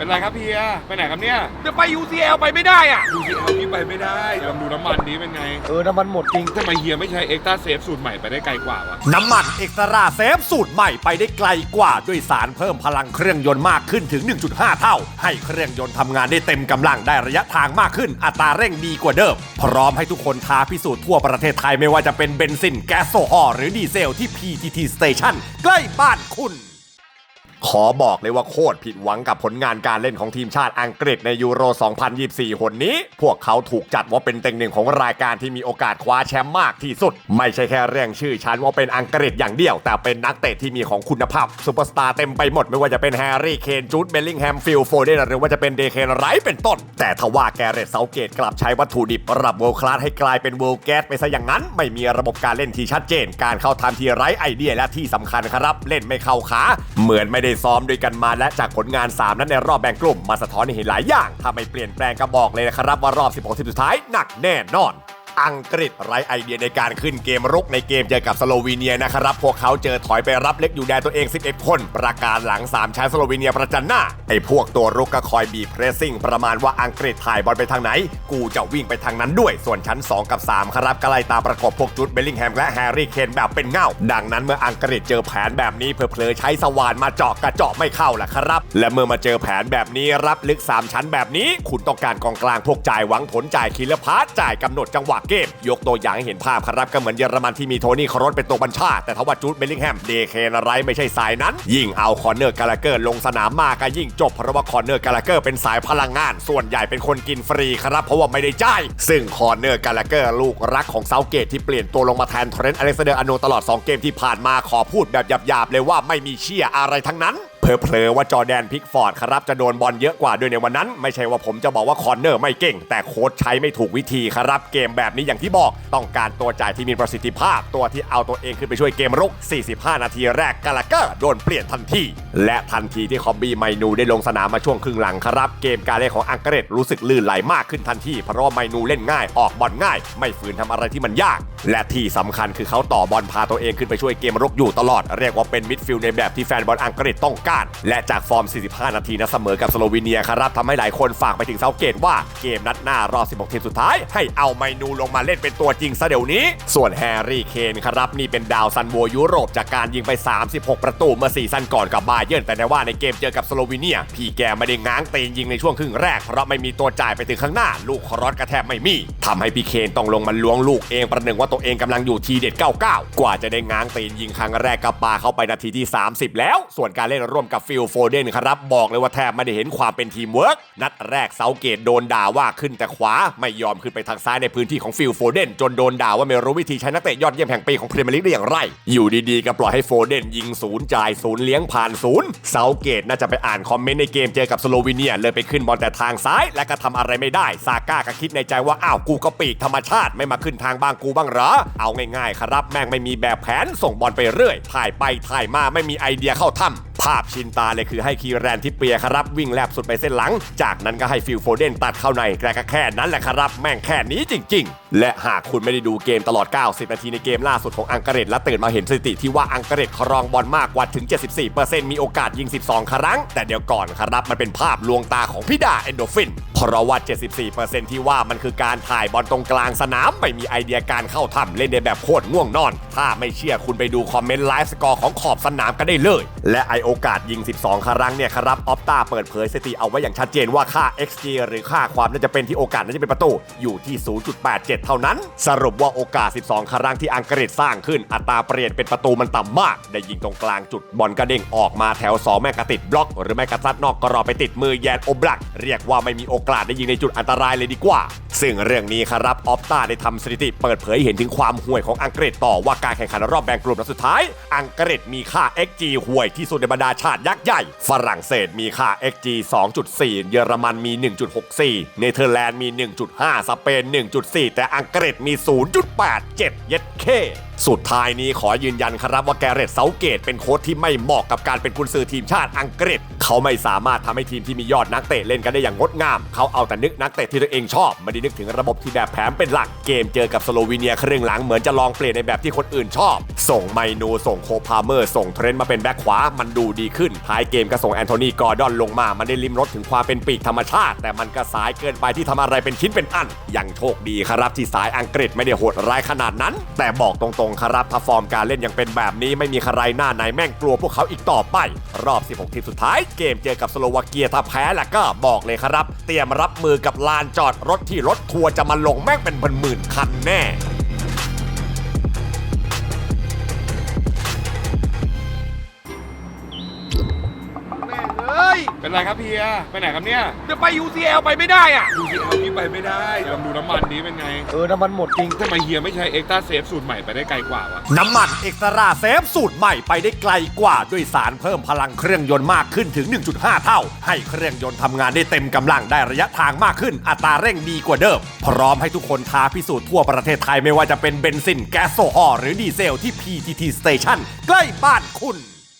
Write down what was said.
เป็นไรครับเฮียไปไหนครับเนี่ยจะไป UCL ไปไม่ได้อะดูสิเอาพี่ไปไม่ได้ลองดูน้ำมันนี้เป็นไงเออน้ำมันหมดจริงทำไมเฮียไม่ใช้เอ็กซ์ตาเซฟสูตรใหม่ไปได้ไกลกว่าวะน้ำมันเอ็กซ์ตร้าเซฟสูตรใหม่ไปได้ไกลกว่า ด้วยสารเพิ่มพลังเครื่องยนต์มากขึ้นถึง 1.5 เท่า ให้เครื่องยนต์ทำงานได้เต็มกำลังได้ระยะทางมากขึ้น อัตราเร่งดีกว่าเดิม พร้อมให้ทุกคนท้าพิสูจน์ทั่วประเทศไทยไม่ว่าจะเป็นเบนซินแก๊สโซฮอล์หรือดีเซลที่ PTT Station ใกล้บ้านคุณ ขอบอกเลยว่าโคตรผิดหวังกับผลงานการเล่นของทีมชาติอังกฤษในยูโร 2024 หนนี้ พวกเขาถูกจัดว่าเป็นเต็งหนึ่งของรายการที่มีโอกาสคว้าแชมป์มากที่สุด ไม่ใช่แค่เรื่องชื่อชั้นว่าเป็นอังกฤษอย่างเดียว แต่เป็นนักเตะที่มีของคุณภาพซูเปอร์สตาร์เต็มไปหมด ไม่ว่าจะเป็นแฮร์รี่เคนจูดเบลลิงแฮมฟิลโฟเดนหรือว่าจะเป็นเดเคนไรท์เป็นต้น แต่ทว่าแกเรตเซาเกตกลับใช้วัตถุดิบระดับเวิลด์คลาสให้กลายเป็นเวิลด์แก๊สไปซะอย่างนั้น ไม่มีระบบการเล่นที่ชัดเจน การเข้าทำทีไรไอเดียและที่สำคัญครับ เล่นไม่เข้าขาเหมือนไม่ได้ซ้อมด้วยกันมาและจากผลงาน 3 นั้นในรอบแบ่งกลุ่มมาสะท้อนให้เห็นหลายอย่างถ้าไม่เปลี่ยนแปลงก็บอกเลยนะครับว่ารอบ 16ทีมสุดท้ายหนักแน่นอน อังกฤษไร้ไอเดียในการขึ้นเกมรุกในเกมเจอกับสโลวีเนียนะครับ พวกเขาเจอถอยไปรับเล็กอยู่แดนตัวเอง 11 คน ประกาศหลัง3ใช้นสโลวีเนียประจันหน้า ไอ้พวกตัวรุกก็คอยบีเพรสซิ่ง ประมาณว่าอังกฤษถ่ายบอลไปทางไหน กูจะวิ่งไปทางนั้นด้วย ส่วนชั้น 2 กับ 3 ครับก็ไล่ตามประกบพวกจุดเบลลิงแฮมและแฮร์รี่เคนแบบเป็นเงาดังนั้นเมื่ออังกฤษเจอแผนแบบนี้เผลอๆใช้สว่านมาเจาะกระเจาะไม่เข้าล่ะครับ และเมื่อมาเจอแผนแบบนี้รับลึก 3 ชั้นแบบนี้ คุณต้องการกองกลางพวกจ่ายหวังผลจ่ายคิลเลอร์พาสจ่ายกำหนดจังหวะเกม ยกตัวอย่างให้เห็นภาพครับก็เหมือนเยอรมันที่มีโทนี่ครอสเป็นตัวบัญชา แต่ทว่าจูดเบลลิงแฮมเดเคนไรไม่ใช่สายนั้น ยิ่งเอาคอนเนอร์กาลาเกอร์ลงสนามมากก็ยิ่งจบเพราะว่าคอนเนอร์กาลาเกอร์เป็นสายพลังงาน ส่วนใหญ่เป็นคนกินฟรีครับเพราะว่าไม่ได้จ่ายซึ่งคอนเนอร์กาลาเกอร์ลูกรักของเซาเกตที่เปลี่ยนตัวลงมาแทนเทรนต์อเล็กซานเดอร์อโนตลอด 2 เกมที่ผ่านมาขอพูดแบบหยาบๆเลยว่าไม่มีเชี่ยอะไรทั้งนั้น เผลอๆว่าจอแดนพิกฟอร์ดครับจะโดนบอลเยอะกว่าด้วยในวันนั้น ไม่ใช่ว่าผมจะบอกว่าคอนเนอร์ไม่เก่ง แต่โค้ชใช้ไม่ถูกวิธีครับเกมแบบนี้อย่างที่บอกต้องการตัวจ่ายที่มีประสิทธิภาพ ตัวที่เอาตัวเองขึ้นไปช่วยเกมรุก 45 นาทีแรกกาลาเกอร์โดนเปลี่ยนทันทีและทันทีที่คอมบี้ไมนูได้ลงสนามมาช่วงครึ่งหลังครับ เกมการเล่นของอังกฤษรู้สึกลื่นไหลมากขึ้นทันทีเพราะว่าไมนูเล่นง่ายออกบอลง่าย ไม่ฝืนทำอะไรที่มันยาก และที่สำคัญคือเขาต่อบอลพาตัวเองขึ้นไปช่วยเกมรุกอยู่ตลอด เรียกว่าเป็นมิดฟิลด์ในแบบที่แฟนบอลอังกฤษต้องการ และจากฟอร์ม 45 นาทีนะเสมอกับสโลวีเนียครับทำให้หลายคนฝากไปถึงเซาเกตว่าเกมนัดหน้ารอบ 16 ทีมสุดท้าย ให้เอาไมนูลงมาเล่นเป็นตัวจริงซะเดี๋ยวนี้ ส่วนแฮร์รี่เคนครับนี่เป็นดาวซันโวยุโรปจากการยิงไป 36 ประตูเมื่อซีซั่นก่อนกับบาเยิร์นแต่ในว่าในเกมเจอกับสโลวีเนีย พี่แกไม่ได้ง้างเตนยิงในช่วงครึ่งแรก เพราะไม่มีตัวจ่ายไปถึงข้างหน้า ลูกครอสกระแทบไม่มีทำให้พี่เคนต้องลงมาล้วงลูกเองประหนึ่งว่าตัวเองกำลังอยู่ทีเด็ด 99 กว่าจะได้ง้างเตนยิงครั้งแรกกับปาเข้าไปนาทีที่ 30 แล้ว ส่วนการเล่นร่วมกับฟิลโฟเดนครับบอกเลยว่าแทบไม่ได้เห็นความเป็นทีมเวิร์กนัดแรกเซาเกตโดนด่าว่าขึ้นแต่ขวาไม่ยอมขึ้นไปทางซ้ายในพื้นที่ของฟิลโฟเดนจนโดนด่าว่าไม่รู้วิธีใช้นักเตะยอดเยี่ยมแห่งปีของพรีเมียร์ลีกได้อย่างไร อยู่ดีๆก็ปล่อยให้โฟเดนยิงศูนย์จ่ายศูนย์เลี้ยงผ่านศูนย์เซาเกตน่าจะไปอ่านคอมเมนต์ในเกมเจอกับสโลวีเนียเลยไปขึ้นบอลแต่ทางซ้าย และก็ทำอะไรไม่ได้ ซาก้าก็คิดในใจว่าอ้าวกูก็ปีกธรรมชาติไม่มาขึ้นทางบ้างกูบ้างเหรอ เอาง่ายๆครับแม่งไม่มีแบบแผนส่งบอลไปเรื่อยถ่ายไปถ่ายมาไม่มีไอเดียเข้าถ้ำ ภาพชินตาเลยคือให้คีแรนที่เปียครับวิ่งแลบสุดไปเส้นหลัง จากนั้นก็ให้ฟิลโฟเดนตัดเข้าในแต่ก็แค่นั้นแหละครับ แม่งแค่นี้จริง ๆ และหากคุณไม่ได้ดูเกมตลอด 90 นาทีในเกมล่าสุดของอังกฤษและตื่นมาเห็นสถิติที่ว่าอังกฤษครองบอลมากกว่าถึง 74%มีโอกาสยิง 12 ครั้ง แต่เดี๋ยวก่อนครับมันเป็นภาพลวงตาของพิดาเอนโดฟิน เพราะว่า 74%ที่ว่ามันคือการถ่ายบอลตรงกลางสนาม ไม่มีไอเดียการเข้าทำเล่นในแบบโคตรง่วงนอน ถ้าไม่เชื่อคุณไปดูคอมเมนต์ไลฟ์สกอร์ของขอบสนามกันได้เลย และไอโอกาสยิง 12 ครั้งเนี่ยครับออฟตาเปิดเผยสถิติเอาไว้อย่างชัดเจนว่าค่า XG หรือค่าความน่าจะเป็นที่โอกาสน่าจะเป็นประตูอยู่ที่ 0.87 เท่านั้น สรุปว่าโอกาส 12 ครั้งที่อังกฤษสร้างขึ้นอัตราเปลี่ยนเป็นประตูมันต่ำมาก ได้ยิงตรงกลางจุดบอลกระเด้งออกมาแถว 2 แม่กระติดบล็อก หรือแม่กระซัดนอกกรอบไปติดมือแยนโอบลัก เรียกว่าไม่มีโอกาสได้ยิงในจุดอันตรายเลยดีกว่า ซึ่งเรื่องนี้ครับออฟตาได้ทำสถิติเปิดเผยเห็นถึงความห่วยของอังกฤษต่อว่าการแข่งขันรอบแบ่งกลุ่มนัดสุดท้าย อังกฤษมีค่า XG ห่วยที่สุดในบรรดาชาติยักษ์ใหญ่ ฝรั่งเศสมีค่า XG 2.4 เยอรมันมี 1.64 เนเธอร์แลนด์มี 1.5 สเปน 1.4 แต่อังกฤษมี 0.87 เย็ดเค สุดท้ายนี้ขอยืนยันครับว่าแกเรตเซาเกตเป็นโค้ชที่ไม่เหมาะกับการเป็นกุนซือทีมชาติอังกฤษ เขาไม่สามารถทำให้ทีมที่มียอดนักเตะเล่นกันได้อย่างงดงาม เขาเอาแต่นึกนักเตะที่ตัวเองชอบไม่ได้นึกถึงระบบที่แบบแผนเป็นหลักเกมเจอกับสโลวีเนียครึ่งหลังเหมือนจะลองเปลี่ยนในแบบที่คนอื่นชอบ ส่งไมนูส่งโคพาเมอร์ ส่งเทรนต์มาเป็นแบ็คขวามันดูดีขึ้นท้ายเกมก็ส่งแอนโทนีกอร์ดอนลงมามันได้ลิมรสถึงความเป็นปีกธรรมชาติ แต่มันก็สายเกินไปที่ทำอะไรเป็นชิ้นเป็นอันยังโชคดีครับที่สายอังกฤษไม่ได้โหดร้ายขนาดนั้น แต่บอกตรงงครับถ้าฟอร์มการเล่นยังเป็นแบบนี้ไม่มีใครหน้าไหนแม่งกลัวพวกเขาอีกต่อไป รอบ 16 ทีมสุดท้ายเกมเจอกับสโลวาเกียถ้าแพ้แล้วก็บอกเลยครับ เตรียมรับมือกับลานจอดรถที่รถทัวร์จะมาลงแม่งเป็นหมื่นๆคันแน่ เป็นไรครับเฮีย ไปไหนครับเนี่ยจะไป UCL ไปไม่ได้อะดูสิเอาพี่ไปไม่ได้ลองดูน้ำมันนี้เป็นไงเออน้ำมันหมดจริงทำไมเฮียไม่ใช้เอ็กต้าเซฟสูตรใหม่ไปได้ไกลกว่าวะน้ำมันเอ็กซ์ตร้าเซฟสูตรใหม่ไปได้ไกลกว่า ด้วยสารเพิ่มพลังเครื่องยนต์มากขึ้นถึง 1.5 เท่า ให้เครื่องยนต์ทำงานได้เต็มกำลังได้ระยะทางมากขึ้น อัตราเร่งดีกว่าเดิม พร้อมให้ทุกคนท้าพิสูจน์ทั่วประเทศไทยไม่ว่าจะเป็นเบนซินแก๊สโซฮอล์หรือดีเซลที่ PTT Station ใกล้บ้านคุณ